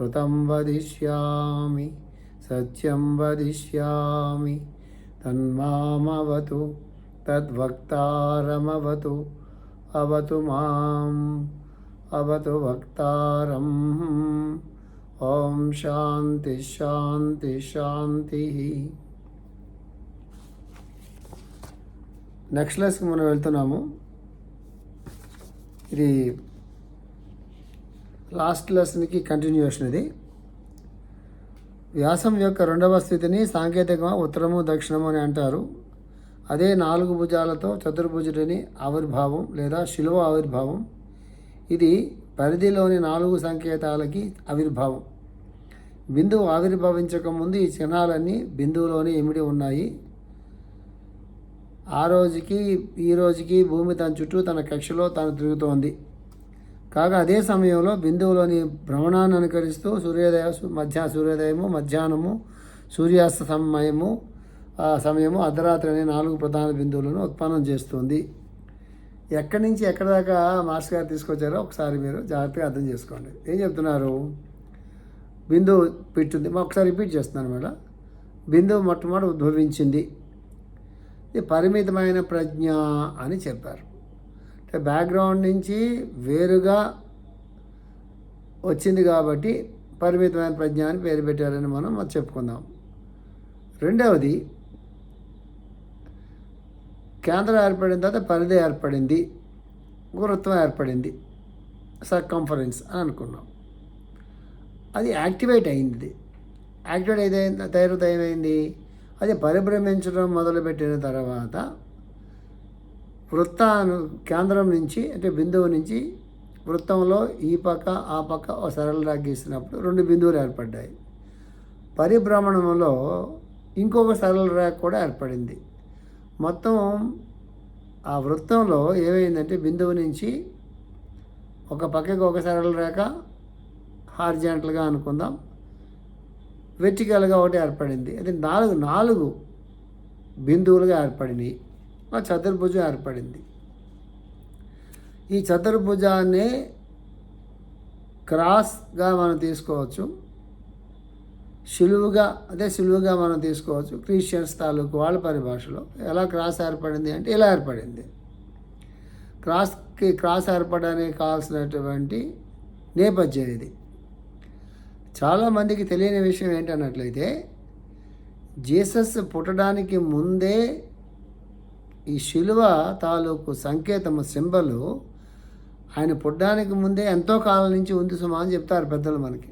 ऋतं वदिष्यामि सत्यं वदिष्यामि तन्मामवतु तद्वक्तारमवतु अवतु माम् अवतु वक्तारम् ॐ शान्ति शान्ति శాంతిः నెక్స్ట్ లెస్కి మనం వెళ్తున్నాము ఇది లాస్ట్ లెసన్కి కంటిన్యూషన్ ఇది. వ్యాసం యొక్క రెండవ స్థితిని సాంకేతికంగా ఉత్తరము దక్షిణము అని అంటారు. అదే నాలుగు భుజాలతో చతుర్భుజుడిని ఆవిర్భావం లేదా శిలువ ఆవిర్భావం. ఇది పరిధిలోని నాలుగు సంకేతాలకి ఆవిర్భావం. బిందువు ఆవిర్భవించక ముందు ఈ చిహ్నాలన్నీ బిందువులోనే ఇమిడి ఉన్నాయి. ఆ రోజుకి ఈ రోజుకి భూమి తన చుట్టూ తన కక్షలో తాను తిరుగుతోంది. కాగా అదే సమయంలో బిందువులోని భ్రమణాన్ని అనుకరిస్తూ సూర్యోదయ మధ్య సూర్యోదయము మధ్యాహ్నము సూర్యాస్త సమయము ఆ సమయము అర్ధరాత్రి అనే నాలుగు ప్రధాన బిందువులను ఉత్పన్నం చేస్తుంది. ఎక్కడి నుంచి ఎక్కడి దాకా మాస్టర్ గారు తీసుకొచ్చారో ఒకసారి మీరు జాగ్రత్తగా అర్థం చేసుకోండి. ఏం చెప్తున్నారు? బిందువు పెట్టింది. ఒకసారి రిపీట్ చేస్తున్నాను మేడం. బిందువు మొట్టమొదటి ఉద్భవించింది. ఇది పరిమితమైన ప్రజ్ఞ అని చెప్పారు. బ్యాక్గ్రౌండ్ నుంచి వేరుగా వచ్చింది కాబట్టి పరిమితమైన ప్రజ్ఞ అని పేరు పెట్టారని మనం చెప్పుకుందాం. రెండవది కేంద్రం ఏర్పడిన తర్వాత పరిధి ఏర్పడింది గురుత్వం ఏర్పడింది సర్కంఫరెన్స్ అని అనుకున్నాం. అది యాక్టివేట్ అయింది. యాక్టివేట్ అయితే తయారు తయారైంది. అది పరిభ్రమించడం మొదలుపెట్టిన తర్వాత వృత్తాను కేంద్రం నుంచి అంటే బిందువు నుంచి వృత్తంలో ఈ పక్క ఆ పక్క ఒక సరళ గీసినప్పుడు రెండు బిందువులు ఏర్పడ్డాయి. పరిభ్రమణంలో ఇంకొక సరళ రేఖ కూడా ఏర్పడింది. మొత్తం ఆ వృత్తంలో ఏమైందంటే బిందువు నుంచి ఒక పక్కకి ఒక సరళ రేఖ హార్జెంటల్గా అనుకుందాం. వెర్టికల్గా ఒకటి ఏర్పడింది. అది నాలుగు నాలుగు బిందువులుగా ఏర్పడినాయి. ఆ చతుర్భుజం ఏర్పడింది. ఈ చతుర్భుజాన్ని క్రాస్గా మనం తీసుకోవచ్చు. సులువుగా అదే సులువుగా మనం తీసుకోవచ్చు. క్రిస్టియన్స్ తాలూకు వాళ్ళ పరిభాషలో ఎలా క్రాస్ ఏర్పడింది అంటే ఇలా ఏర్పడింది. క్రాస్కి క్రాస్ ఏర్పడడానికి కావాల్సినటువంటి నేపథ్యం ఇది. చాలామందికి తెలియని విషయం ఏంటన్నట్లయితే జీసస్ పుట్టడానికి ముందే ఈ శిలువ తాలూకు సంకేతము సింబలు ఆయన పుట్టడానికి ముందే ఎంతో కాలం నుంచి ఉంది సుమా అని చెప్తారు పెద్దలు మనకి.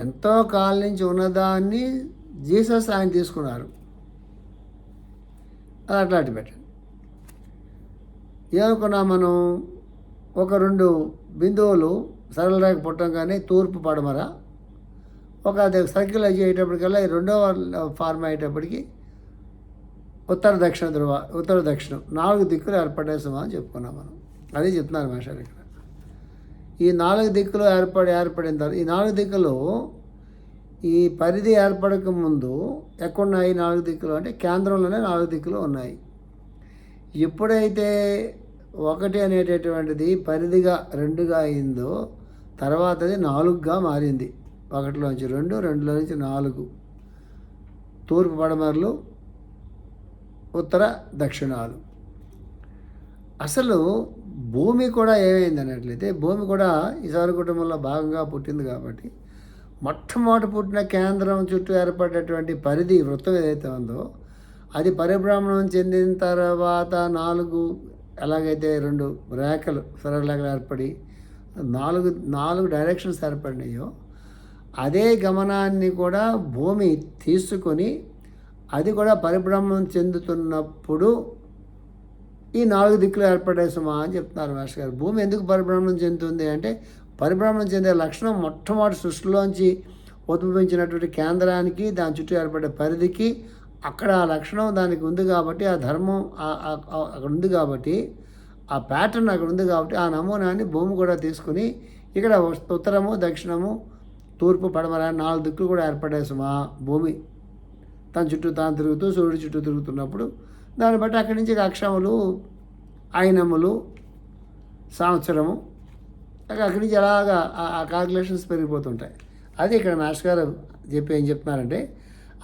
ఎంతో కాలం నుంచి ఉన్నదాన్ని జీసస్ ఆయన తీసుకున్నారు. అది అట్లాంటి పెట్టండి. ఏమనుకున్నాం మనం ఒక రెండు బిందువులు సరళ రేఖ పుట్టంగానే తూర్పు పడమర ఒక అది సర్కిల్ అయ్యేటప్పటికల్లా ఈ రెండవ ఫార్మ్ అయ్యేటప్పటికి ఉత్తర దక్షిణ ధృవ ఉత్తర దక్షిణం నాలుగు దిక్కులు ఏర్పడే అని చెప్పుకున్నాం మనం. అదే చెప్తున్నారు మాస్టర్ ఇక్కడ. ఈ నాలుగు దిక్కులు ఏర్పడి ఏర్పడిన తర్వాత ఈ నాలుగు దిక్కులు ఈ పరిధి ఏర్పడక ముందు ఎక్కడున్నాయి నాలుగు దిక్కులు? అంటే కేంద్రంలోనే నాలుగు దిక్కులు ఉన్నాయి. ఎప్పుడైతే ఒకటి అనేటటువంటిది పరిధిగా రెండుగా అయిందో తర్వాత అది నాలుగుగా మారింది. ఒకటిలోంచి రెండు రెండులో నుంచి నాలుగు. తూర్పు పడమరలు ఉత్తర దక్షిణాలు. అసలు భూమి కూడా ఏమైంది అన్నట్లయితే భూమి కూడా ఈ కుటుంబంలో భాగంగా పుట్టింది కాబట్టి మొట్టమొదటి పుట్టిన కేంద్రం చుట్టూ ఏర్పడేటువంటి పరిధి వృత్తం ఏదైతే ఉందో అది పరిభ్రమణం చెందిన తర్వాత నాలుగు ఎలాగైతే రెండు రేఖలు సరళరేఖలు ఏర్పడి నాలుగు నాలుగు డైరెక్షన్స్ ఏర్పడినాయో అదే గమనాన్ని కూడా భూమి తీసుకొని అది కూడా పరిభ్రమణం చెందుతున్నప్పుడు ఈ నాలుగు దిక్కులు ఏర్పడే సుమా అని చెప్తున్నారు మాస్టర్ గారు. భూమి ఎందుకు పరిభ్రమణం చెందుతుంది అంటే పరిభ్రమణం చెందే లక్షణం మొట్టమొదటి సృష్టిలోంచి ఉద్భవించినటువంటి కేంద్రానికి దాని చుట్టూ ఏర్పడే పరిధికి అక్కడ ఆ లక్షణం దానికి ఉంది కాబట్టి ఆ ధర్మం అక్కడ ఉంది కాబట్టి ఆ ప్యాటర్న్ అక్కడ ఉంది కాబట్టి ఆ నమూనాన్ని భూమి కూడా తీసుకుని ఇక్కడ ఉత్తరము దక్షిణము తూర్పు పడమర నాలుగు దిక్కులు కూడా ఏర్పడాయి సుమా భూమి. తన చుట్టూ తాను తిరుగుతూ సూర్యుడి చుట్టూ తిరుగుతున్నప్పుడు దాన్ని బట్టి అక్కడి నుంచి అక్షములు అయినములు సంవత్సరము అక్కడి నుంచి అలాగా ఆ- ఆ పెరిగిపోతుంటాయి. అది ఇక్కడ మాస్టర్ గారు చెప్పి ఏం చెప్తున్నారంటే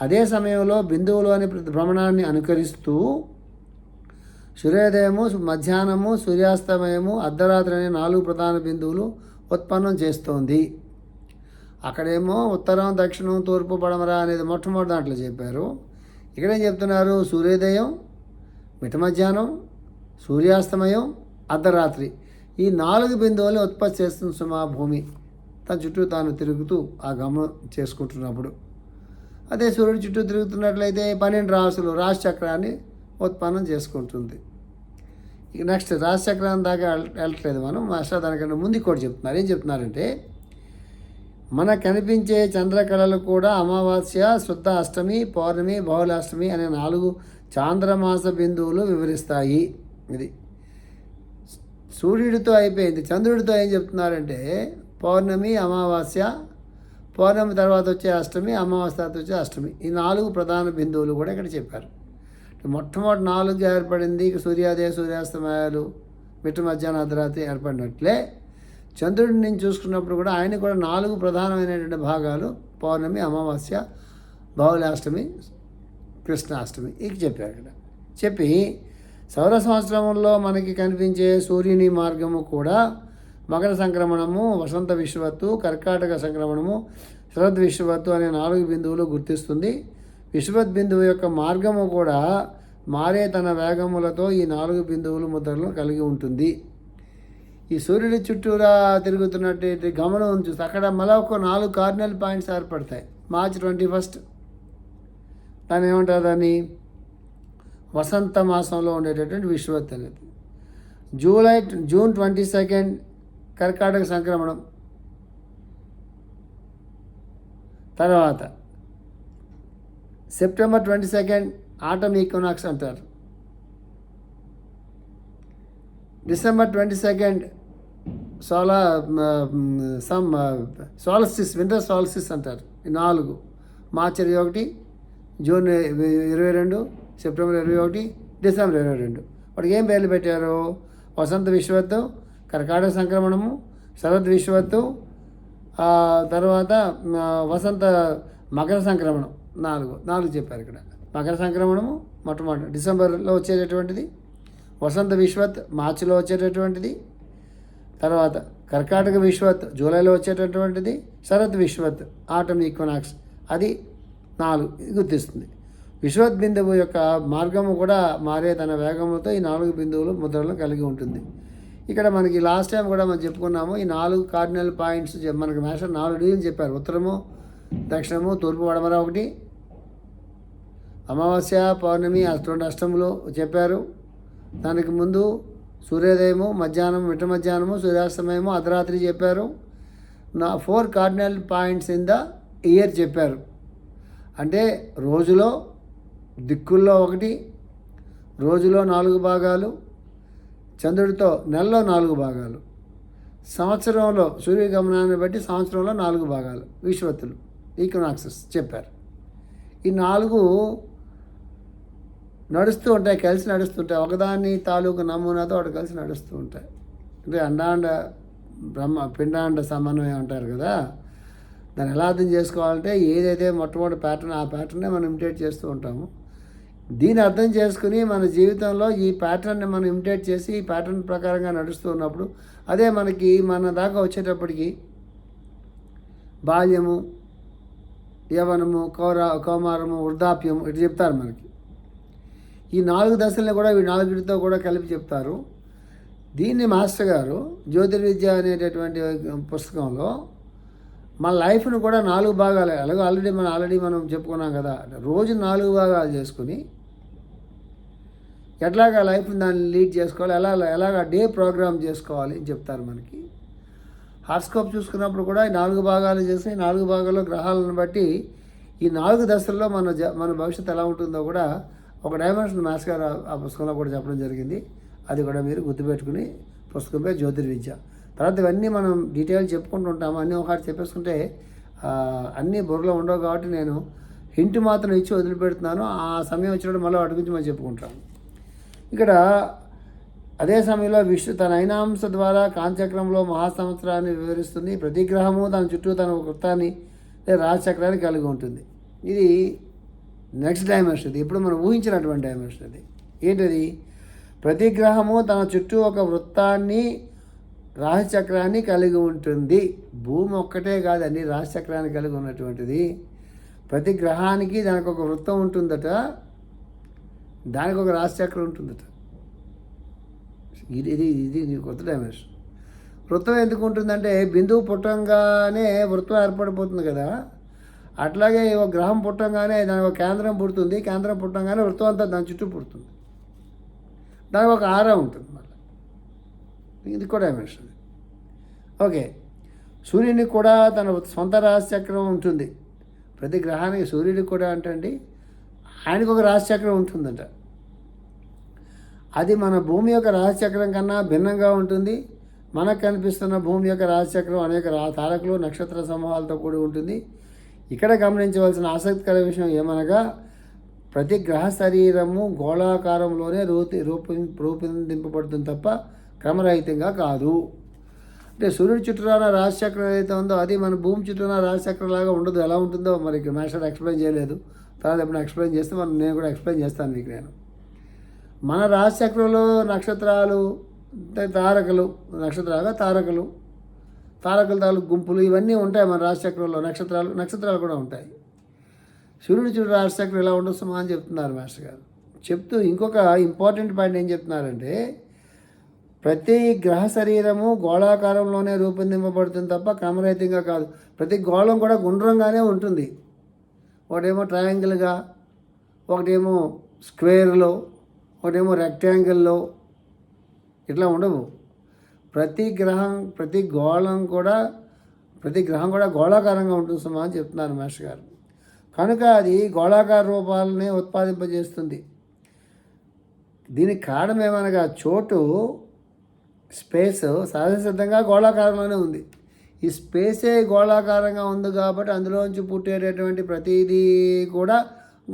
అదే సమయంలో బిందువులోని భ్రమణాన్ని అనుకరిస్తూ సూర్యోదయము మధ్యాహ్నము సూర్యాస్తమయము అర్ధరాత్రి అనే నాలుగు ప్రధాన బిందువులు ఉత్పన్నం చేస్తోంది. అక్కడేమో ఉత్తరం దక్షిణం తూర్పు పడమర అనేది మొట్టమొదటి దాంట్లో చెప్పారు. ఇక్కడేం చెప్తున్నారు? సూర్యోదయం మిఠమధ్యాహ్నం సూర్యాస్తమయం అర్ధరాత్రి. ఈ నాలుగు బిందువులు ఉత్పత్తి చేస్తుంది సుమా భూమి తన చుట్టూ తాను తిరుగుతూ ఆ గమనం చేసుకుంటున్నప్పుడు. అదే సూర్యుడు చుట్టూ తిరుగుతున్నట్లయితే పన్నెండు రాసులు రాశి చక్రాన్ని ఉత్పన్నం చేసుకుంటుంది. ఇక నెక్స్ట్ రాశి చక్రాన్ని దాకా వెళ్ళట్లేదు మనం. మాస్టర్ దానికన్నా ముందు కూడా చెప్తున్నారు. ఏం చెప్తున్నారంటే మనకు కనిపించే చంద్రకళలు కూడా అమావాస్య శుద్ధ అష్టమి పౌర్ణమి బహుళాష్టమి అనే నాలుగు చాంద్రమాస బిందువులు వివరిస్తాయి. ఇది సూర్యుడితో అయిపోయింది. చంద్రుడితో ఏం చెప్తున్నారంటే పౌర్ణమి అమావాస్య పౌర్ణమి తర్వాత వచ్చే అష్టమి అమావాస్య తర్వాత వచ్చే అష్టమి. ఈ నాలుగు ప్రధాన బిందువులు కూడా ఇక్కడ చెప్పారు. మొట్టమొదటి నాలుగు ఏర్పడింది ఇక సూర్యోదయ సూర్యాస్తమయాలు మిట్ట మధ్యాహ్న అర్ధరాత్రి ఏర్పడినట్లే. చంద్రుడిని నేను చూసుకున్నప్పుడు కూడా ఆయన కూడా నాలుగు ప్రధానమైనటువంటి భాగాలు పౌర్ణమి అమావాస్య బాహుళాష్టమి కృష్ణాష్టమి ఇక చెప్పారు ఇక్కడ చెప్పి సౌర సంవత్సరంలో మనకి కనిపించే సూర్యుని మార్గము కూడా మకర సంక్రమణము వసంత విశ్వత్తు కర్కాటక సంక్రమణము శరద్ విశ్వత్తు అనే నాలుగు బిందువులు గుర్తిస్తుంది. విశ్వత్ బిందువు యొక్క మార్గము కూడా మారే తన వేగములతో ఈ నాలుగు బిందువులు ముద్రలను కలిగి ఉంటుంది. ఈ సూర్యుడి చుట్టూరా తిరుగుతున్నట్టు గమనం చూస్తే అక్కడ మళ్ళీ ఒక నాలుగు కార్నల్ పాయింట్స్ ఏర్పడతాయి. March twenty first. దాని ఏమంటారు దాన్ని? వసంత మాసంలో ఉండేటటువంటి విశ్వత్ అనేది జూలై జూన్ ట్వంటీ సెకండ్ కర్కాటక సంక్రమణం. తర్వాత September twenty second autumn equinox అంటారు. December twenty second solar some solstice winter solstice అంటారు. నాలుగు. మార్చి ఇరవై ఒకటి జూన్ ఇరవై రెండు సెప్టెంబర్ ఇరవై ఒకటి డిసెంబర్ ఇరవై రెండు. వాటికి ఏం పేర్లు పెట్టారు? వసంత విశ్వత్వం కర్కాట సంక్రమణము శరద్ విశ్వత్వం తర్వాత వసంత మకర సంక్రమణం. నాలుగు. నాలుగు చెప్పారు ఇక్కడ. మకర సంక్రమణము మొట్టమొదటి. డిసెంబర్లో వచ్చేటటువంటిది వసంత విశ్వత్ మార్చిలో వచ్చేటటువంటిది తర్వాత కర్కాటక విశ్వత్ జూలైలో వచ్చేటటువంటిది శరత్ విశ్వత్ ఆటమ్ ఈక్వనాక్స్. అది నాలుగు. గుర్తిస్తుంది. విశ్వత్ బిందువు యొక్క మార్గము కూడా మారే తన వేగముతో ఈ నాలుగు బిందువులు ముద్రలను కలిగి ఉంటుంది. ఇక్కడ మనకి లాస్ట్ టైం కూడా మనం చెప్పుకున్నాము ఈ నాలుగు కార్డినల్ పాయింట్స్ మనకి మేషర్ నాలుగు డివిజన్ చెప్పారు. ఉత్తరము దక్షిణము తూర్పు వడమర ఒకటి. అమావాస్య పౌర్ణమి అష్టం అష్టములు చెప్పారు. దానికి ముందు సూర్యోదయము మధ్యాహ్నం మిట్ట మధ్యాహ్నము సూర్యాస్తమయము అర్ధరాత్రి చెప్పారు. నా four cardinal points in the year చెప్పారు. అంటే రోజులో దిక్కుల్లో ఒకటి రోజులో నాలుగు భాగాలు చంద్రుడితో నెలలో నాలుగు భాగాలు సంవత్సరంలో సూర్యగమనాన్ని బట్టి సంవత్సరంలో నాలుగు భాగాలు విశ్వత్తులు ఈక్వనాక్సెస్ చెప్పారు. ఈ నాలుగు నడుస్తూ ఉంటాయి కలిసి నడుస్తుంటాయి ఒకదాన్ని తాలూకు నమూనాతో ఒకటి కలిసి నడుస్తూ ఉంటాయి. అంటే అండాండ బ్రహ్మ పిండాండ సమన్వయం అంటారు కదా. దాన్ని ఎలా అర్థం చేసుకోవాలంటే ఏదైతే మొట్టమొదటి ప్యాటర్న్ ఆ ప్యాటర్నే మనం ఇమిటేట్ చేస్తూ ఉంటాము. దీన్ని అర్థం చేసుకుని మన జీవితంలో ఈ ప్యాటర్న్ని మనం ఇమిటేట్ చేసి ఈ ప్యాటర్న్ ప్రకారంగా నడుస్తూ ఉన్నప్పుడు అదే మనకి మన దాకా వచ్చేటప్పటికి బాల్యము యవనము కౌర కౌమారము వృద్ధాప్యము ఇటు చెప్తారు మనకి. ఈ నాలుగు దశల్ని కూడా ఈ నాలుగిటితో కూడా కలిపి చెప్తారు. దీన్ని మాస్టర్ గారు జ్యోతిర్విద్య అనేటటువంటి పుస్తకంలో మన లైఫ్ను కూడా నాలుగు భాగాలు అలాగే ఆల్రెడీ మనం ఆల్రెడీ మనం చెప్పుకున్నాం కదా రోజు నాలుగు భాగాలు చేసుకుని ఎట్లాగా లైఫ్ని దాన్ని లీడ్ చేసుకోవాలి ఎలా ఎలాగ డే ప్రోగ్రామ్ చేసుకోవాలి అని చెప్తారు మనకి. హార్స్కోప్ చూసుకున్నప్పుడు కూడా ఈ నాలుగు భాగాలు చేసి ఈ నాలుగు భాగాల్లో గ్రహాలను బట్టి ఈ నాలుగు దశల్లో మన జ మన భవిష్యత్తు ఎలా ఉంటుందో కూడా ఒక డైమెన్షన్ మాస్ గారు ఆ- పుస్తకంలో కూడా చెప్పడం జరిగింది. అది కూడా మీరు గుర్తుపెట్టుకుని పుస్తకం పేరు జ్యోతిర్విద్య. తర్వాత ఇవన్నీ మనం డీటెయిల్ చెప్పుకుంటూ ఉంటాము. అన్నీ ఒకటి చెప్పేసుకుంటే అన్నీ బుర్రలో ఉండవు కాబట్టి నేను హింట్ మాత్రం ఇచ్చి వదిలిపెడుతున్నాను. ఆ సమయం వచ్చినప్పుడు మళ్ళీ వాటి గురించి మనం చెప్పుకుంటాం. ఇక్కడ అదే సమయంలో విష్ణు తన ఐనాంశ ద్వారా కాంచక్రంలో మహాసంవత్సరాన్ని వివరిస్తుంది. ప్రతి గ్రహము తన చుట్టూ తన వృత్తాన్ని రాజచక్రాన్ని కలిగి ఉంటుంది. ఇది నెక్స్ట్ డైమెన్షన్ ఇది. ఇప్పుడు మనం ఊహించినటువంటి డైమెన్షన్ అది ఏంటది? ప్రతి గ్రహము తన చుట్టూ ఒక వృత్తాన్ని రాశిచక్రాన్ని కలిగి ఉంటుంది. భూమి ఒక్కటే కాదు అన్ని రాశిచక్రాన్ని కలిగి ఉన్నటువంటిది. ప్రతి గ్రహానికి దానికి ఒక వృత్తం ఉంటుందట. దానికి ఒక రాశిచక్రం ఉంటుందట. ఇది ఇది ఇది నీ కొత్త డైమెన్షన్ వృత్తం ఎందుకు ఉంటుందంటే బిందువు పుట్టంగానే వృత్తం ఏర్పడిపోతుంది కదా. అట్లాగే ఒక గ్రహం పుట్టంగానే దాని ఒక కేంద్రం పుడుతుంది కేంద్రం పుట్టంగానే వృత్తం అంతా దాని చుట్టూ పుడుతుంది. దానికి ఒక ఆరా ఉంటుంది మళ్ళీ. ఇది కూడా డైమెన్షన్ ఓకే సూర్యునికి కూడా తన సొంత రాశిచక్రం ఉంటుంది. ప్రతి గ్రహానికి సూర్యుడికి కూడా అంటే ఆయనకు ఒక రాశిచక్రం ఉంటుందంట. అది మన భూమి యొక్క రాశిచక్రం కన్నా భిన్నంగా ఉంటుంది. మనకు కనిపిస్తున్న భూమి యొక్క రాశిచక్రం అనేక తారకులు నక్షత్ర సమూహాలతో కూడి ఉంటుంది. ఇక్కడ గమనించవలసిన ఆసక్తికర విషయం ఏమనగా ప్రతి గ్రహ శరీరము గోళాకారంలోనే రూపి రూపొ రూపొందింపబడుతుంది తప్ప క్రమరహితంగా కాదు. అంటే సూర్యుడి చుట్టూరాన రాశిచక్రం ఏదైతే ఉందో అది మన భూమి చుట్టూన రాశిచక్రం లాగా ఉండదు. ఎలా ఉంటుందో మరి ఇక్కడ మాస్టర్ ఎక్స్ప్లెయిన్ చేయలేదు. తర్వాత ఎప్పుడు ఎక్స్ప్లెయిన్ చేస్తే మనం నేను కూడా ఎక్స్ప్లెయిన్ చేస్తాను మీకు నేను. మన రాశిచక్రంలో నక్షత్రాలు అంటే తారకలు నక్షత్రాలుగా తారకలు తారకల తాలూకు గుంపులు ఇవన్నీ ఉంటాయి మన రాశిచక్రంలో నక్షత్రాలు నక్షత్రాలు కూడా ఉంటాయి. సూర్యుడి చూడు రాశిచక్రం ఎలా ఉండొచ్చు అని చెప్తున్నారు మాస్టర్ గారు. చెప్తూ ఇంకొక ఇంపార్టెంట్ పాయింట్ ఏం చెప్తున్నారంటే ప్రతి గ్రహ శరీరము గోళాకారంలోనే రూపొందింపబడుతుంది తప్ప క్రమరహితంగా కాదు. ప్రతి గోళం కూడా గుండ్రంగానే ఉంటుంది. ఒకటేమో ట్రయాంగిల్గా ఒకటేమో స్క్వేర్లో ఒకటేమో రెక్టాంగిల్లో ఇట్లా ఉండవు. ప్రతి గ్రహం ప్రతి గోళం కూడా ప్రతి గ్రహం కూడా గోళాకారంగా ఉంటుంది సుమా అని చెప్తున్నారు మాస్టర్ గారు. కనుక అది గోళాకార రూపాలని ఉత్పాదింపజేస్తుంది. దీనికి కారణం ఏమనగా చోటు స్పేస్ సహజసిద్ధంగా గోళాకారంలోనే ఉంది. ఈ స్పేసే గోళాకారంగా ఉంది కాబట్టి అందులోంచి పుట్టేటటువంటి ప్రతిదీ కూడా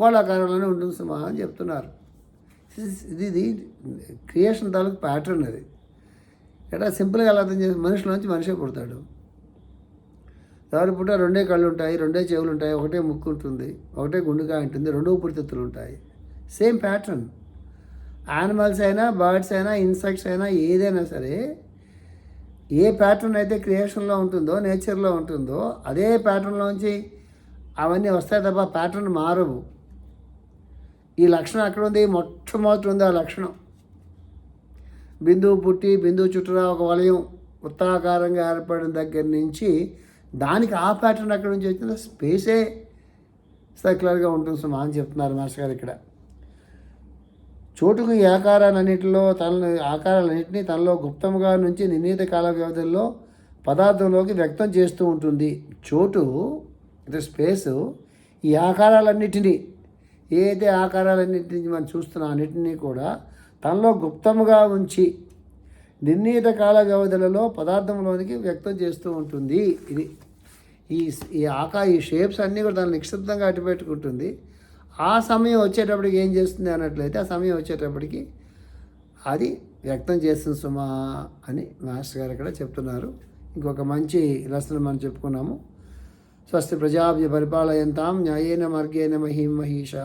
గోళాకారంలోనే ఉంటుంది సుమా అని చెప్తున్నారు. ఇది ఇది క్రియేషన్ తాలూకు ప్యాటర్న్ అది. ఎట్లా సింపుల్గా ఎలా అర్థం చేసి మనిషిలోంచి మనిషే పుడతాడు. ఎవరు పుట్ట రెండే కళ్ళు ఉంటాయి రెండే చెవులు ఉంటాయి ఒకటే ముక్కు ఉంటుంది ఒకటే గుండుగా ఉంటుంది రెండో ఊపిరితిత్తులు ఉంటాయి సేమ్ ప్యాటర్న్ యానిమల్స్ అయినా బర్డ్స్ అయినా ఇన్సెక్ట్స్ అయినా ఏదైనా సరే ఏ ప్యాటర్న్ అయితే క్రియేషన్లో ఉంటుందో నేచర్లో ఉంటుందో అదే ప్యాటర్న్లోంచి అవన్నీ వస్తాయి తప్ప ప్యాటర్న్ మారవు. ఈ లక్షణం అక్కడ ఉంది? మొట్టమొదటి ఉంది ఆ లక్షణం. బిందువు పుట్టి బిందువు చుట్టూరా ఒక వలయం వృత్తాకారంగా ఏర్పడిన దగ్గర నుంచి దానికి ఆ ప్యాటర్న్ అక్కడ నుంచి వచ్చిందో స్పేసే సర్క్యులర్గా ఉంటుంది. సుమా అని చెప్తున్నారు మాస్టర్ గారు ఇక్కడ. చోటుకు ఈ ఆకారాలన్నింటిలో తన ఆకారాలన్నింటినీ తనలో గుప్తముగా నుంచి నిర్ణీత కాల వ్యవధుల్లో పదార్థంలోకి వ్యక్తం చేస్తూ ఉంటుంది. చోటు అంటే స్పేసు ఈ ఆకారాలన్నిటినీ ఏదైతే ఆకారాలన్నింటినీ మనం చూస్తున్నాం అన్నిటినీ కూడా తనలో గుప్తముగా ఉంచి నిర్ణీత కాల వ్యవధులలో పదార్థంలోనికి వ్యక్తం చేస్తూ ఉంటుంది. ఇది ఈ ఈ ఆకా ఈ షేప్స్ అన్నీ కూడా దాన్ని నిక్షిప్తంగా అటుపెట్టుకుంటుంది పెట్టుకుంటుంది ఆ సమయం వచ్చేటప్పటికి ఏం చేస్తుంది అన్నట్లయితే ఆ సమయం వచ్చేటప్పటికి అది వ్యక్తం చేస్తుంది సుమా అని మాస్టర్ గారు ఇక్కడ చెప్తున్నారు. ఇంకొక మంచి లెసన్ మనం చెప్పుకున్నాము. స్వస్తి ప్రజాభ్య పరిపాలయంతాం న్యాయేన మార్గేణ మహీం మహిషా.